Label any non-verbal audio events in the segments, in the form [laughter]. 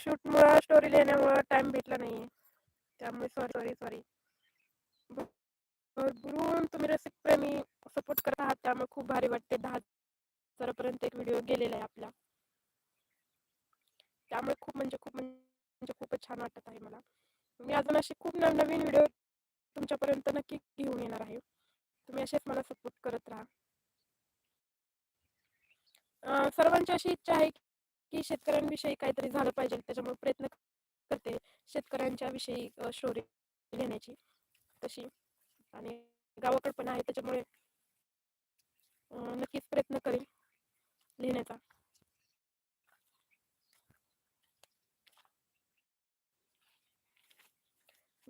शूटमुळं story लिहिण्यामुळं time भेटला नाहीये. त्यामुळे सॉरी सॉरी सॉरी भरभरून तुम्ही रसिकप्रेमी सपोर्ट करत आहात त्यामुळे खूप भारी वाटते. दहा हजारापर्यंत एक व्हिडिओ गेलेला आहे आपला. त्यामुळे खूप म्हणजे खूप म्हणजे खूपच छान वाटत आहे मला. मी अजून असे खूप नवनवीन व्हिडिओ तुमच्यापर्यंत नक्की घेऊन येणार आहे. तुम्ही असेच मला सपोर्ट करत राहा. सर्वांची अशी इच्छा आहे की शेतकऱ्यांविषयी काहीतरी झालं पाहिजे त्याच्यामुळे प्रयत्न करते शेतकऱ्यांच्या विषयी स्टोरी लिहिण्याची तशी. आणि गावाकडे पण आहे त्याच्यामुळे नक्कीच प्रयत्न करेल लिहिण्याचा.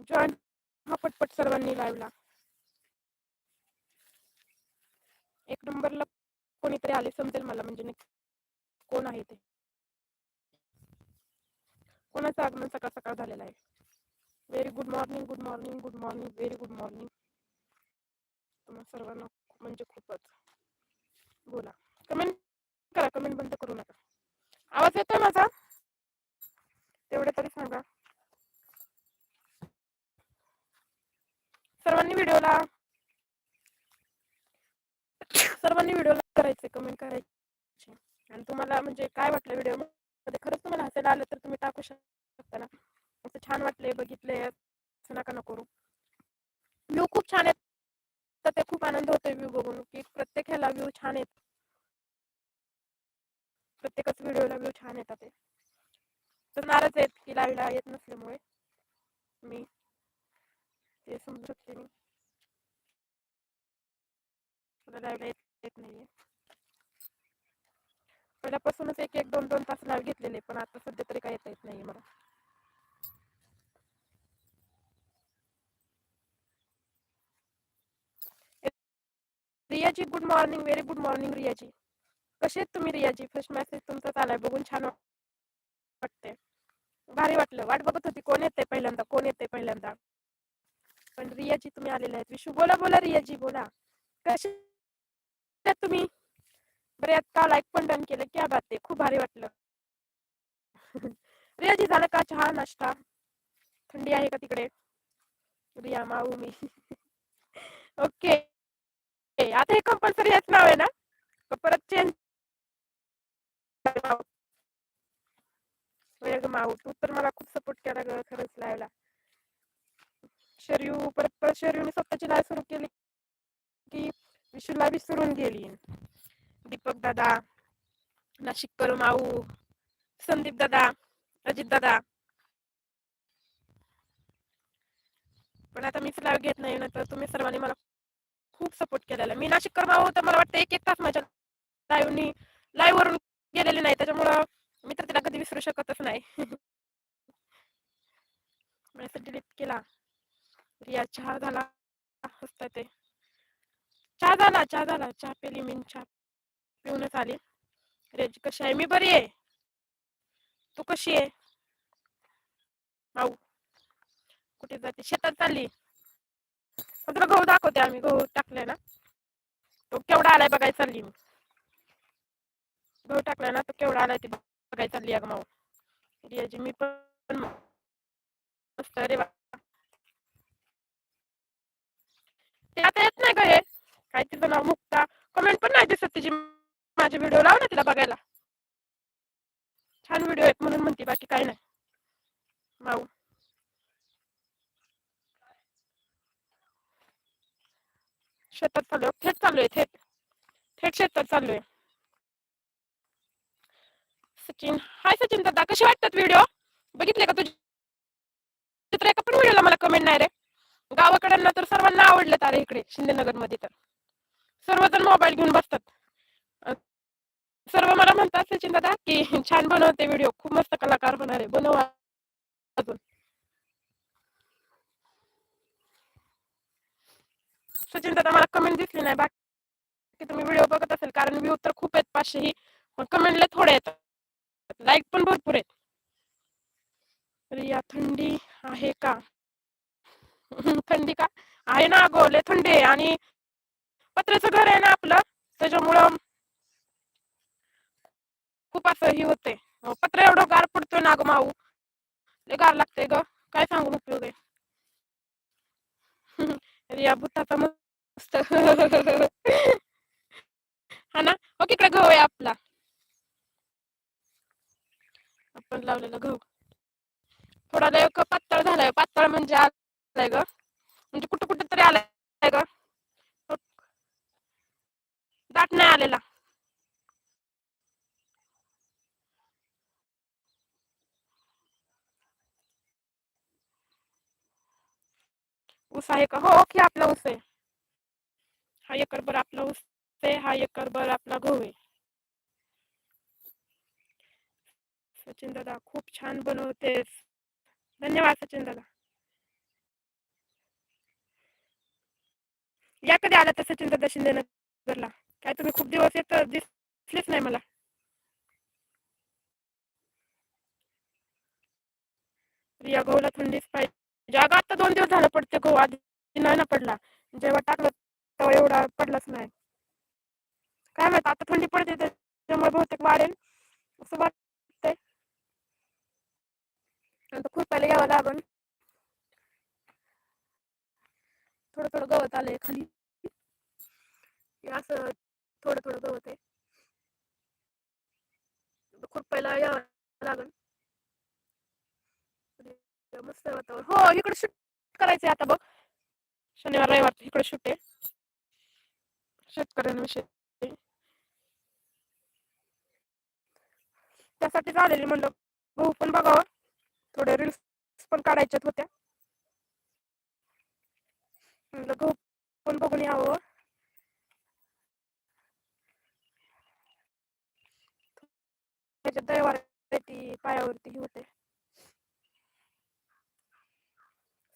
जॉईन हा पटपट सर्वांनी लावला. एक नंबरला कोणीतरी आले समजेल मला म्हणजे कोण आहे ते? कोणाचं आगमन सकाळ सकाळ झालेलं आहे? Very good morning good morning good morning very good morning तुम्हा सर्वांना म्हणजे खूपच. बोला. कमेंट करा कमेंट बंद करू नका. आवाज येतोय माझा? तेवढे तरी सांगा. सर्वांनी व्हिडिओला [coughs] सर्वांनी व्हिडिओला करायचे कमेंट करायचे आणि तुम्हाला म्हणजे काय वाटलं व्हिडिओ? खरंच तुम्हाला हसायला आलं तर तुम्ही टाकू शकता ना. असं छान वाटलंय बघितलंय असं नका न करू. व्ह्यू खूप छान आहेत. तर ते खूप आनंद होतोय व्ह्यू बघून की प्रत्येक ह्याला व्ह्यू छान आहेत. प्रत्येकच व्हिडिओला व्ह्यू छान येतात ते. तर नाराज आहेत की लाईव्हला येत नसल्यामुळे. मी ते समजू शकते मी. मला लाईव्हला येत येत नाहीये. पहिल्यापासूनच एक एक दोन दोन तास लाईव्ह घेतलेले पण आता सध्या तरी काय येता येत नाही मला. Riya ji good morning very good morning Riya ji. कसे आहेत तुम्ही रियाजी? फर्स्ट मेसेज तुमचा चालाय बघून छान वाटते भारी वाटलं. वाट बघत होती कोण येते पहिल्यांदा कोण येते पहिल्यांदा? पण रियाजी तुम्ही आलेले आहेत. विशू बोला बोला रियाजी बोला. कसे तुम्ही? बऱ्याच का लाईक पण डन केलं. क्या बात आहे. खूप भारी वाटलं. रियाजी झालं का चहा नाश्ता? थंडी आहे का तिकडे? रिया माऊ मी. [laughs] ओके आता हे कंपल्सरी हेच नाव आहे ना? परत चेंज माऊ तू तर मला खूप सपोर्ट केला ग खरंच लायला. शर्यू परत परत शर्यूने स्वतःची लाईव्ह सुरू केली की विशूला विसरून गेली दीपक दादा नाशिककर माऊ संदीप दादा अजित दादा. पण आता मीच लाईव्ह घेत नाही ना तर तुम्ही सर्वांनी मला खूप सपोर्ट केलेला. मी नाशिककर माऊ तर मला वाटतं एक एक तास माझ्या लाईव्हनी लाईव्ह वरून गेलेली नाही. त्याच्यामुळं मी तर तिला कधी विसरू शकतच नाही. [laughs] मेसेज डिलीट केला. रिया चहा झाला. हसत ते. चहा झाला चहा झाला. चहा पेली मी चहा पिऊनच आली. रेज कशी आहे? मी बरी आहे. तू कशी आहे? भाऊ कुठे जाते? शेतात चालली. तुला गहू दाखवते आम्ही गहू टाकले ना तो केवढा आलाय बघायला चालली मी. गहू टाकलाय ना तो केवढा आलाय ते बघायला चालली अगं माऊ. रियाजी मी पण मस्त अरे वा ते आता येत नाही का हे. काय तिचं नाव मुक्ता? कमेंट पण नाही दिसत तिची. माझे व्हिडिओ लाव ना तिला बघायला. छान व्हिडिओ आहेत म्हणून म्हणते बाकी काय नाही. माऊ. शेतात चालू थेट चालू आहे थेट. थेट शेतात चालू आहे. सचिन. हाय सचिन दादा कसे वाटतात व्हिडिओ बघितले का तुझे? तर एका पण व्हिडिओला मला कमेंट नाही रे. गावाकडे तर सर्वांना आवडलं तारे इकडे शिंदेनगरमध्ये तर. सर्वजण मोबाईल घेऊन बसतात. सर्व मला म्हणतात सचिन दादा की छान बनवते व्हिडिओ खूप मस्त कलाकार होणार. आहे बनव अजून. सचिन दादा मला कमेंट दिसली नाही. बाकी तुम्ही व्हिडिओ बघत असेल कारण व्ह्यू तर खूप आहेत पाचशे ही कमेंटला थोडे येतात लाईक पण भरपूर आहेत. रिया थंडी आहे का? थंडी का? आहे ना अगोले थंडी आहे. आणि पत्र्याचं घर आहे ना आपलं त्याच्यामुळं खूप असं ही होते पत्र एवढं गार पडतोय ना ग माऊ. लय गार लागतंय ग. काय सांगून उपयोग? आहे रिया भूताचा मस्त. हा ना? हो इकडे गहू आहे आपला. आपण लावलेला गहू. थोडा लय पातळ झालाय. पातळ म्हणजे आलाय ग. म्हणजे कुठं कुठं तरी आलाय ग. दाट नाही आलेला. ऊस आहे का? हो ओके आपला ऊस आहे. हा एकर आपला ऊस आहे हा एकर बर आपला गहू आहे. सचिन दादा खूप छान बनवतेस. धन्यवाद सचिन दादा. या कधी आला तर सचिन दादा शिंदे नगरला? काय तुम्ही खूप दिवस येत दिसलेच नाही मला. रिया गहूला थंडीच पाहिजे अगं आता दोन दिवस झालं पडते गहू. आधी नाही ना पडला. जेव्हा टाकलं तेव्हा एवढा पडलाच नाही. काय माहीत आता थंडी पडते त्याच्यामुळे बहुतेक वाढेल. असं वाटतंय. आता खुरपायला यावं लागल. थोडं थोडं गवत आलंय खाली. असं थोडं थोडं गवत आहे. आता खुरपायला यावं लागल. मस्त वातावरण. हो इकडे शूट करायचंय आता बघ. शनिवार रविवार इकडे शूट आहे. शेतकऱ्यांविषयी त्यासाठी आलेली म्हणलं गहू पण बघावं. थोडे रील्स पण काढायच्यात होत्या. म्हणलं गहू पण बघून यावं. त्याच्या दैवावरती पायावरती होते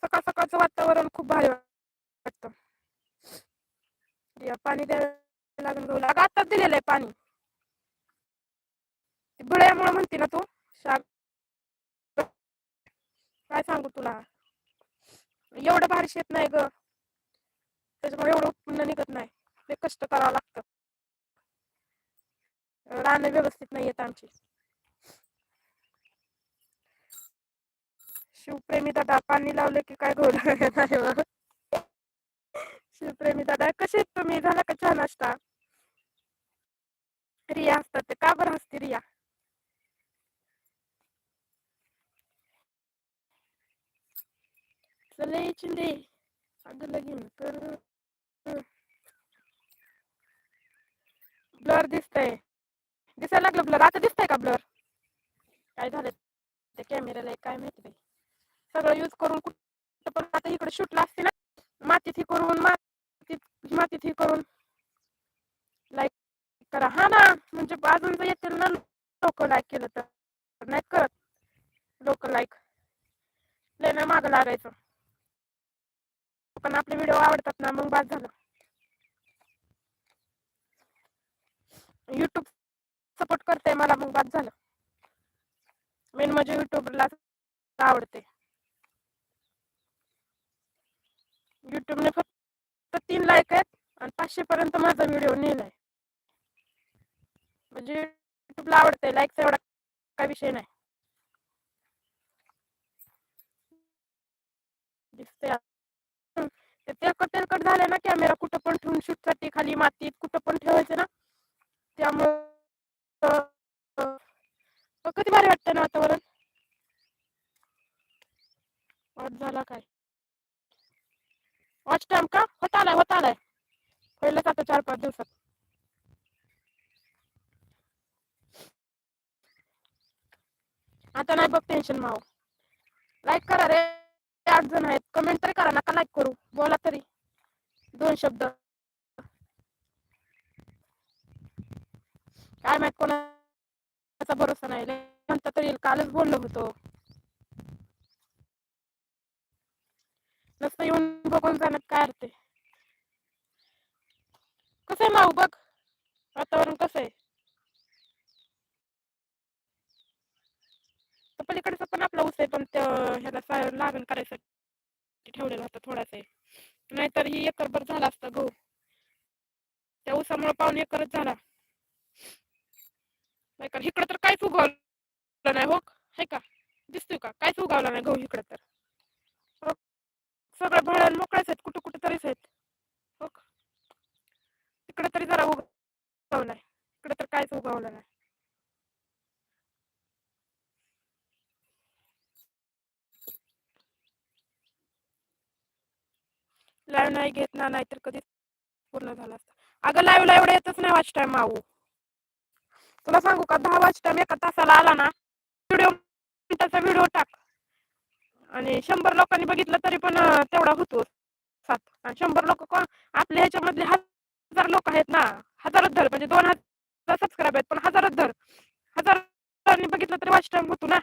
सकाळ सकाळचं वातावरण खूप भारी वाटत. या पाणी द्यायला लागून गहूला अगं आताच दिलेलं आहे पाणी. बुळ्यामुळे म्हणते ना तू शाग काय सांगू तुला? एवढं भारी शेत नाही ग. त्याच्यामुळे एवढं उत्पन्न निघत नाही. ते कष्ट करावं लागतं. रान व्यवस्थित नाही येत आमची. शिवप्रेमी दादा पाणी लावलं की काय गोल नाही शिवप्रेमी दादा कसे आहेत तुम्ही? झाला का छान असता रिया असतात ते. का बरं हसते रिया? चले चिंदे. अगं लगीन तर ब्लर दिसतय. दिसायला लागलं ब्लर. आता दिसतंय का ब्लर? काय झालं त्या कॅमेऱ्याला काय माहिती बाई. सगळं यूज करून कुठं पण आता इकडे शूटला असते ना मातीत ही करून मातीत मातीत ही करून. लाईक करा. हा ना म्हणजे अजून जर येतील ना लोक लाईक केलं तर. नाही करत. लोक लाईक लय ना मागं लागायचं. पण आपले व्हिडिओ आवडतात ना मग बाद झालं. युट्यूब सपोर्ट करते मला मग बाद झालं. मेन म्हणजे युट्यूबला आवडते युट्यूबने फक्त तीन लाईक आहेत आणि पाचशे पर्यंत माझा व्हिडिओ नेलाय. म्हणजे युट्यूबला आवडते लाईकचा एवढा काय विषय नाही. दिसते ते तेलकट तेलकट झाले ना कॅमेरा कुठं पण ठेवून शूटसाठी खाली मातीत कुठं पण ठेवायचं ना. त्यामुळं कधी भारी वाटतं ना वातावरण? झाला काय? वॉच टाइम का? होत आलाय होत आलाय पहिलंच आता चार पाच दिवसात. आता नाही बघ टेन्शन माव. लाईक करा रे. आठ जण आहेत. कमेंट तरी करा नका लाईक करू. बोला तरी. दोन शब्द. काय माहीत कोणाचा भरोसा नाही. म्हणता तरी कालच बोललो होतो. नुसतं येऊन बघून जाण्यात काय अर्थ कसं आहे माऊ? बघ. वातावरण कसं आहे? तर पण आपला ऊस आहे पण ह्याला सा- लागण करायसाठी ठेवलेला होता थोडासा नाहीतर ही एकरभर झाला असता गहू. त्या ऊसामुळे पाऊन एकरच झाला. नाही का इकडं तर काहीच उगवलं नाही हो. हे का? दिसतोय का? काहीच उगावला नाही गहू इकडे तर. सगळं भळण मोकळेच आहेत कुठं कुठं तरीच आहेत. हो तिकडे तरी जरा उगवलाय इकडे तर काहीच उगवलं नाही. लाईव्ह नाही घेत ना नाहीतर कधीच पूर्ण झाला असता. अगं लाईव्हला एवढं येतच नाही वाच टाइम माऊ तुला सांगू का? दहा वाच टाइम एका तासाला आला ना व्हिडिओ मिनिटाचा व्हिडिओ टाक. आणि शंभर लोकांनी बघितलं तरी पण तेवढा होतो. सात. आणि शंभर लोक कोण? आपल्या ह्याच्यामधले हजार लोक आहेत ना. हजारच धर. म्हणजे दोन हजार सबस्क्राईब आहेत पण हजारच धर. हजारांनी बघितलं तरी वाच टाइम होतो ना.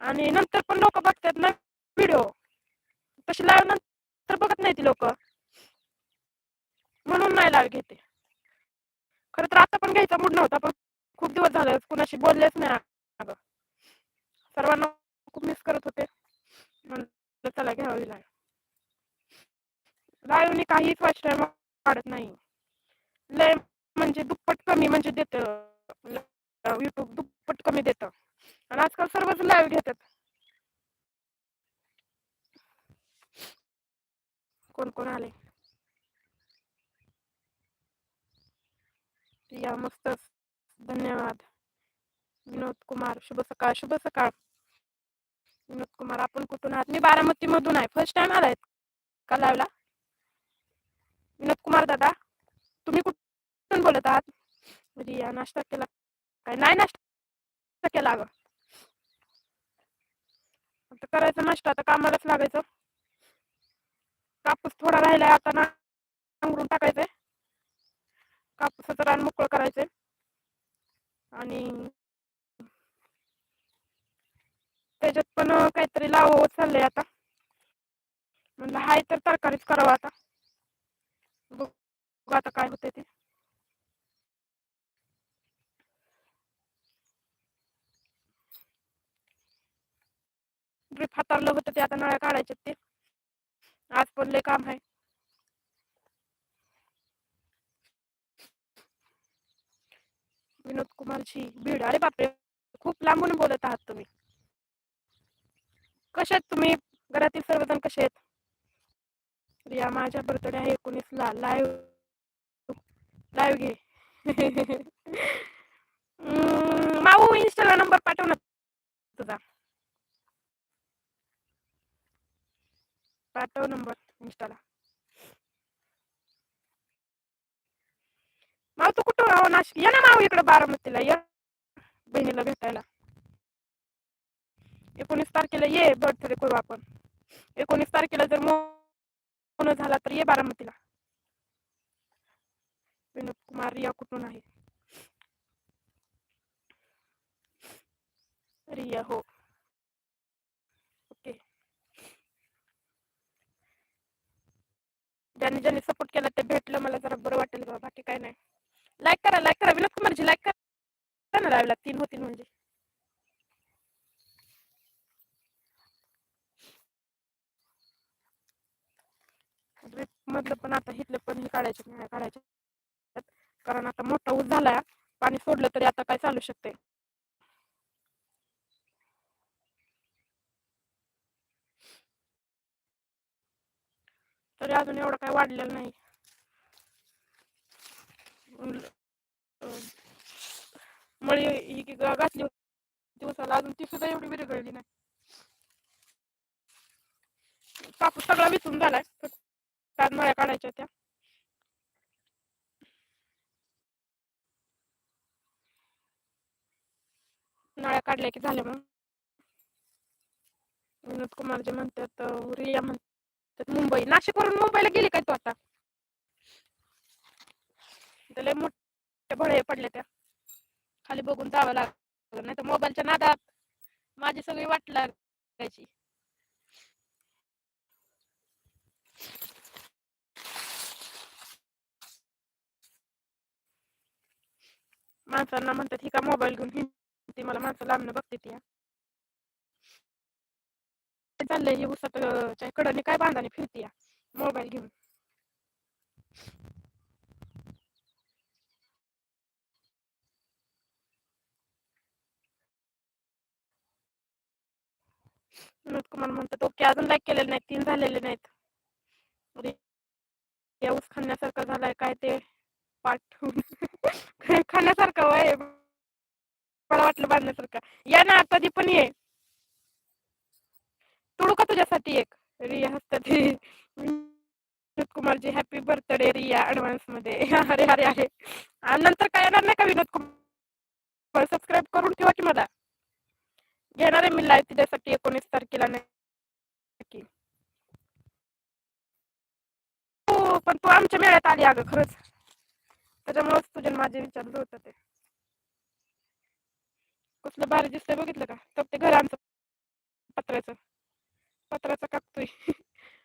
आणि नंतर पण लोक बघतात ना व्हिडिओ तशी लाईव्ह नंतर बघत नाही ती लोक. म्हणून नाही लाईव्ह घेते. खर तर आता पण घ्यायचा मूड नव्हता पण खूप दिवस झाले कुणाशी बोललेच नाही अगं. सर्वांना खूप मिस करत होते. म्हणलं चला घ्यावी लाईव्ह लाईव्हनी काहीच वाच टाइम वाढत नाही. लय म्हणजे दुप्पट कमी म्हणजे देत. युट्यूब दुप्पट कमी देत. आणि आजकाल सर्वच लाईव्ह घेतात. कोण कोण आले? या मस्त धन्यवाद. विनोद कुमार शुभ सकाळ शुभ सकाळ. विनोद कुमार आपण कुठून आहात? मी बारामती मधून आहे. फर्स्ट टाइम आलाय का लावला विनोद कुमार दादा तुम्ही कुठून बोलत आहात? म्हणजे रिया नाश्ता केला काय? नाही नाश्ता केला अगं. आता करायचं नाश्ता आता कामालाच लागायचं. कापूस थोडा राहिलाय आता ना नांगरून टाकायचंय. कापूसाचं रान मोकळं करायचंय. आणि त्याच्यात पण काहीतरी लावावं चाललंय आता. म्हणलं हाय तर तरकारीच करावं आता. बघू आता काय होतंय ते. ड्रीप हाताळलं होतं ते आता नळ्या काढायचे ते. आज पण लय काम आहे विनोद कुमारची भीड. अरे बापरे खूप लांबून बोलत आहात तुम्ही. कसे आहेत तुम्ही? घरातील सर्वजण कसे आहेत? रिया माझ्या बर्थडे आहे एकोणीस ला लाईव्ह लाईव्ह घे माऊ इंस्टाला नंबर पाठव ना तुझा. पाठव नंबर इंस्टाला माऊ तू कुठं? राव नाशिक ये ना माऊ इकडे बारामतीला. ये. बहिणीला भेटायला. एकोणीस तारखेला ये बर्थडे करू आपण एकोणीस तारखेला जर पूर्ण झाला तर ये बारामतीला. विनोद कुमार रिया कुठून आहे? रिया हो. ओके. ज्यांनी ज्यांनी सपोर्ट केला ते भेटलं मला जरा बरं वाटेल बाबा बाकी काय नाही लाईक करा लाईक करा विनोद कुमारची लाईक करा ना लाईव्हला तीन होतील म्हणजे ड्रिप मधलं पण आता काढायच्या पण काढायच्या कारण आता मोठा ऊस झालाय पाणी सोडलं तरी आता काय चालू शकते? तरी अजून एवढं काय वाढलेलं नाही. मळी ही घातली होती. दिवसाला अजून ती सुद्धा एवढी विरघळली नाही. कापूस सगळा विचून झालाय. फक्त मळ्या काढायच्या त्या नळ्या काढल्या की झाल्या मग विनोद कुमार जे म्हणतात रिया म्हणतात मुंबई नाशिकवरून मुंबईला गेली काय तू आता? इथं लय मोठ्या भळे पडल्या त्या. खाली बघून जावं लागलं नाही तर मोबाईलच्या नादात माझी सगळी वाट लागायची. माणसांना म्हणतात ही का मोबाईल घेऊन ती मला माणसं लांबणं बघते ती चाललंय ही उसात कडने काय बांधाने फिरते मोबाईल घेऊन. कुमार म्हणतात ओके अजून लाईक केलेले नाहीत तीन झालेले नाहीत. या ऊस खाण्यासारखं झालाय काय ते पाठवून. [laughs] खाण्यासारखं वय मला वाटलं बांधण्यासारखं. या ना कधी पण ये. तोडू का तुझ्यासाठी एक? रिया हसतात. विनोद कुमारजी हॅपी बर्थडे रिया ऍडव्हान्समध्ये. अरे अरे अरे. आणि नंतर काय येणार नाही का विनोद कुमार? सबस्क्राईब करून ठेवा की मला? घेणार आहे मी लाईव्ह तिच्यासाठी एकोणीस तारखेला नक्की. हो पण तू आमच्या मेळ्यात आली अगं खरंच. त्याच्यामुळेच तुझे माझे विचारलं होतं ते. कसलं भारी दिसतंय बघितलं का? तर ते घर आमचं पत्र्याचं. पत्र्याचं कापतोय. [laughs]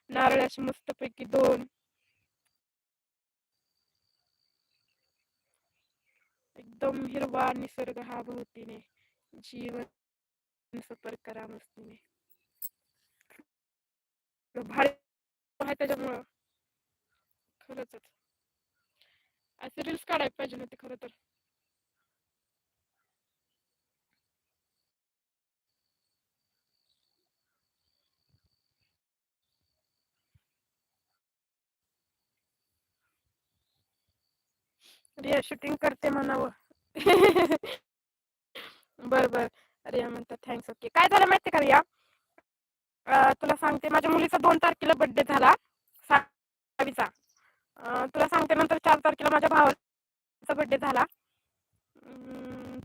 नारळाची मस्तपैकी दोन. एकदम हिरवा निसर्ग हा भोवतीने. जीवन सफर करा मस्तीने. भारी आहे त्याच्यामुळं. खरंच असे रील्स काढायला पाहिजे नव्हते खरं तर. रिया शूटिंग करते म्हणावं. [laughs] बर बर. रिया म्हणतात थँक्स ओके काय झालं माहिती का रिया? तुला सांगते माझ्या मुलीचा दोन तारखेला बर्थडे झाला सावीचा अं, तुला सांगते नंतर चार तारखेला माझ्या भावाचा बर्थडे झाला.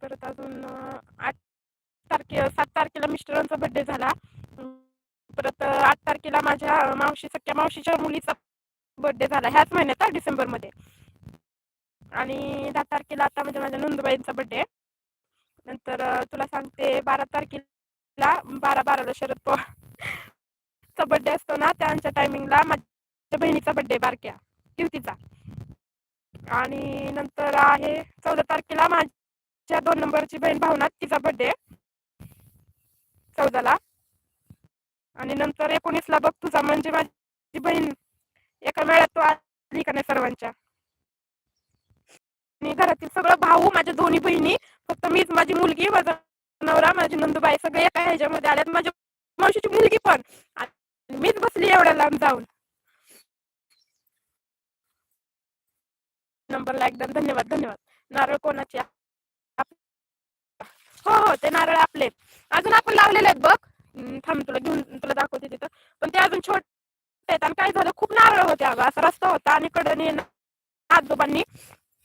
परत अजून आठ तारखे सात तारखेला मिस्टरांचा बर्थडे झाला. परत आठ तारखेला माझ्या मावशी सख्या मावशीच्या मुलीचा बर्थडे झाला ह्याच महिन्यात डिसेंबरमध्ये आणि दहा तारखेला आता म्हणजे माझ्या नंदुबाईंचा बर्थडे नंतर तुला सांगते बारा तारखेला बारा बाराला शरद पवारचा बर्थडे असतो ना त्यांच्या टायमिंगला माझ्या बहिणीचा बर्थडे बारक्या युतीचा आणि नंतर आहे चौदा तारखेला माझ्या दोन नंबरची बहीण भावना तिचा बर्थडे चौदाला. आणि नंतर एकोणीसला बघ तुझा म्हणजे माझी बहीण एका मेळ्यात तू आली का नाही सर्वांच्या? आणि घरातील सगळं भाऊ माझ्या दोन्ही बहिणी फक्त मीच माझी मुलगी माझा नवरा माझी नंदूबाई सगळे एका ह्याच्यामध्ये आल्यात. माझ्या मावशीची मुलगी पण. मीच बसली एवढ्या लांब जाऊन. नंबरला एकदम धन्यवाद धन्यवाद. नारळ कोणाचे? हो हो ते नारळ आपले. अजून आपण लावलेले आहेत बघ. थांब तुला घेऊन तुला दाखवते तिथं. पण ते अजून छोटे आहेत. आणि काय झालं? खूप नारळ होते अगं. असा रस्ता होता आणि कडनी आजोबांनी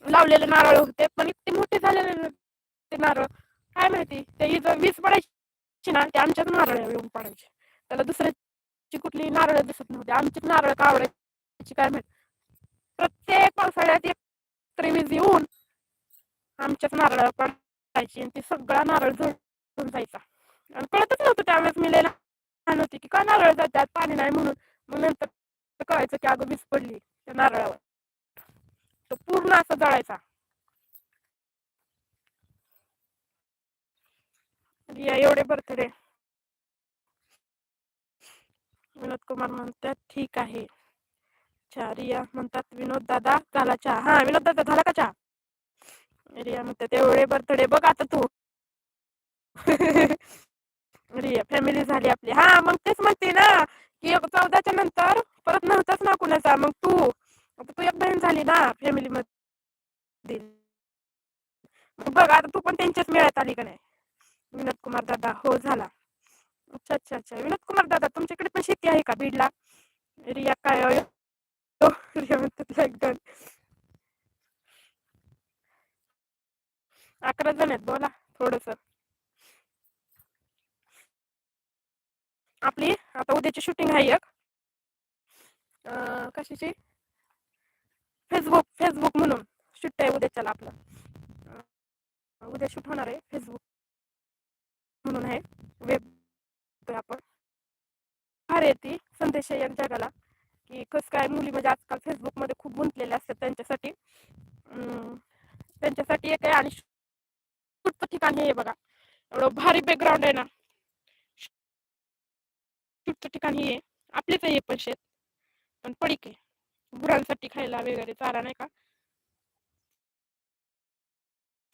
लावलेले नारळ होते पण इतके मोठे झालेले नव्हते ते नारळ काय माहिती ते इथं वीज पडायची ना ते आमच्याच नारळ येऊन पडायचे. त्याला दुसऱ्याची कुठली नारळ दिसत नव्हते आमचीच नारळ कावडायची काय माहिती. प्रत्येक पावसाळ्यात एक तरी वीज येऊन आमच्याच नारळ पडायची आणि ते सगळा नारळ जळून जायचा. आणि कळतच नव्हतं त्यावेळेस मी लय लहान होती की का नारळ जातात पाणी नाही म्हणून. मग नंतर कळायचं की अगं वीज पडली त्या नारळावर. तो पूर्ण असा जळायचा. रिया एवढे बर्थडे विनोद कुमार म्हणतात ठीक आहे. अच्छा रिया म्हणतात विनोद दादा झाला चहा. हा विनोद दादा झाला का चहा? रिया म्हणतात एवढे बर्थडे बघ आता तू. [laughs] रिया फॅमिली झाली आपली. हा मग तेच म्हणते ना की चौदाच्या नंतर परत नव्हताच ना कुणाचा मग तू. आता तू एक बहीण झाली ना फॅमिली मध्ये मग बघ आता तू पण त्यांच्याच मिळत आली का नाही? विनोद कुमार दादा हो झाला. अच्छा अच्छा अच्छा. विनोद कुमार दादा तुमच्याकडे पण शेती आहे का बीडला? रिया काय अय- हो, रिया म्हणतात अकरा जण आहेत बोला थोडस. आपली आता उद्याची शूटिंग आहे एक. कशाची? फेसबुक फेसबुक म्हणून शूट आहे उद्याच्याला आपलं. उद्या शूट होणार आहे फेसबुक म्हणून आहे. वेब आपण. फार येते संदेश आहे एक जगाला. की कसं काय मुली म्हणजे आजकाल फेसबुकमध्ये खूप गुंतलेल्या असतात त्यांच्यासाठी. त्यांच्यासाठी एक आहे आणि शूटचं ठिकाण हे आहे बघा. एवढं भारी बॅकग्राऊंड आहे ना. शूटचं ठिकाण हे आहे. आपलेच आहे पैसे पण शेत. पण पडीक आहे. गुरांसाठी खायला वगैरे चारा नाही का?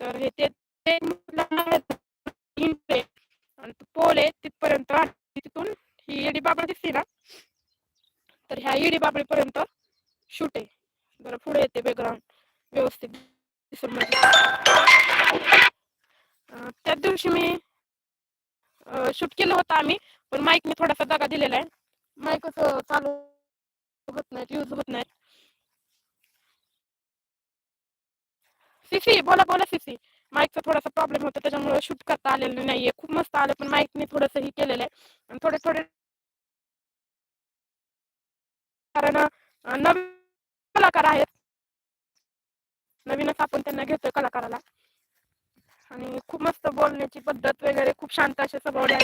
तर हे ते आहे पोल आहे तिथपर्यंत आणि तिथून बाबळ दिसते ना? तर ह्या इडी बाबळीपर्यंत शूट आहे. जरा पुढे येते बॅकग्राऊंड व्यवस्थित दिसून त्याच दिवशी मी शूट केलं होतं आम्ही पण माईकने थोडासा जागा दिलेला आहे. माईक असं चालू होत नाहीत यूज होत नाहीत सिसी बोला बोला सिसी माईकचा थोडासा प्रॉब्लेम होता त्याच्यामुळे शूट करता आलेलं नाहीये खूप मस्त आलं पण माईकने थोडस हे केलेलं आहे आणि थोडे थोडे कारण नवीन कलाकार आहेत नवीनच आपण त्यांना घेतोय कलाकाराला आणि खूप मस्त बोलण्याची पद्धत वगैरे खूप शांत असे स्वभावले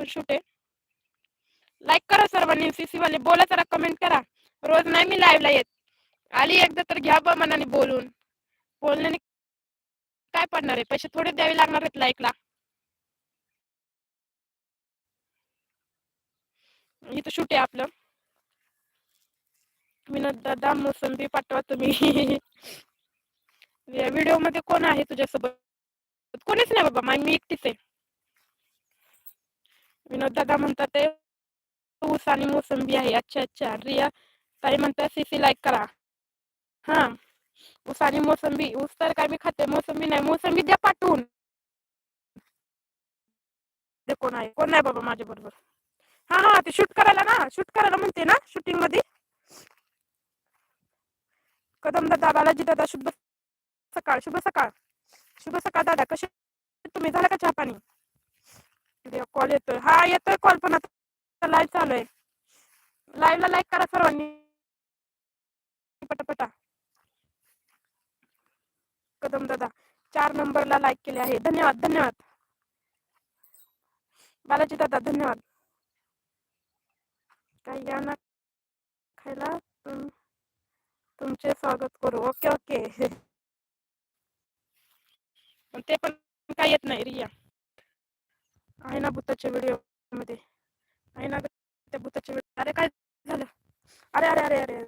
आहेत शूट आहे. लाईक करा सर्वांनी सीसी वाले बोला जरा कमेंट करा. रोज नाही मी लाईव्हला येत. आली एकदा तर घ्या बा मनाने बोलून. बोलण्याने काय पडणार आहे? पैसे थोडे द्यावे लागणार आहेत लाईकला इथं शूट आहे आपलं. विनोद दादा मोसंबी पाठवा तुम्ही. [laughs] व्हिडिओमध्ये कोण आहे तुझ्यासोबत? कोणीच नाही बाबा मी एकटीच आहे. विनोद दादा म्हणतात ते ऊस आणि मोसंबी आहे अच्छा अच्छा रिया ताई म्हणतात सीसी लाईक करा हा ऊस आणि मोसंबी ऊस तर काय मी खाते मोसंबी नाही मोसंबी द्या पाठवून ते कोण आहे कोण नाही बाबा माझ्या बरोबर हा हा ते शूट करायला ना शूट करायला म्हणते ना शूटिंगमध्ये कदम दादा बालाजी दादा शुभ सकाळ शुभ सकाळ शुभ सकाळ दादा कसे तुम्ही झाला का चहा पाणी कॉल येतोय. हा येतोय कॉल पण आता लाईव्ह चालू आहे. लाईव्हला लाईक करा सर्वांनी. पटापटा. कदम दादा चार नंबरला लाईक केले आहे. धन्यवाद धन्यवाद. बालाजी दादा धन्यवाद. काही या ना खायला? तुम तुमचे स्वागत करू. Okay okay. [laughs] ते पण काय येत नाही रिया. आहे ना भूताच्या व्हिडिओमध्ये आहे ना त्या भूताच्या व्हिडिओ अरे काय झालं? अरे अरे अरे अरे.